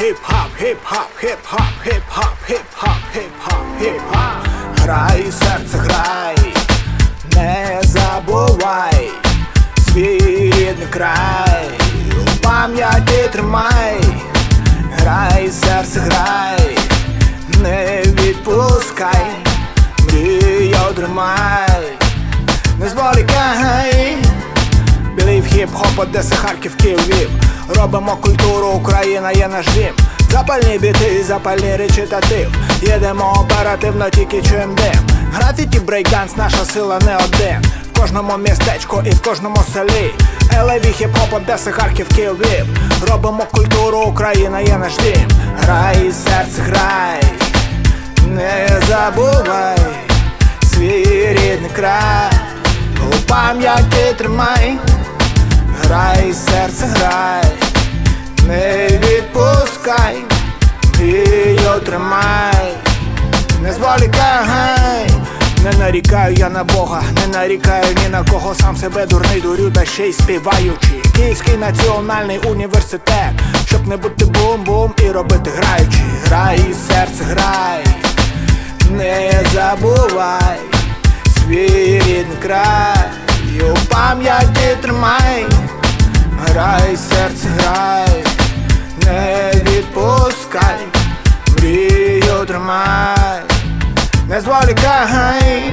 хіп-хап, хіп-хап, хіп-хап, хіп-хап, хіп-хап, хіп-хап, хіп-хап. Грай, серце, грай, не забувай. Свій край, у пам'яті тримай, грай, серце, грай, не відпускай, мрію тримай, хіп-хоп, Одеса, Харків, Київ, Робимо культуру, Україна є наш дім. Запальні біти, запальний речитатив Їдемо оперативно, тільки чуєм дим. Графіті, брейкданс, наша сила не один. В кожному містечку і в кожному селі. Елеві, хіп-хоп, Одеса, Харків, Київ, Львів. Робимо культуру, Україна є наш дім. Грай, серце, грай. Не забувай свій рідний край. У пам'яті тримай, грай, серце, грай, не відпускай, мрію тримай, не зволікай, не нарікаю я на Бога, не нарікаю ні на кого, сам себе дурний дурю, та ще й співаючи. Київський національний університет, щоб не бути бум-бум і робити граючи. Грай, серце, грай, не забувай свій рідний край, пам'яті тримай, грай, серце, грай, не відпускай, мрію тримай, не зволікай,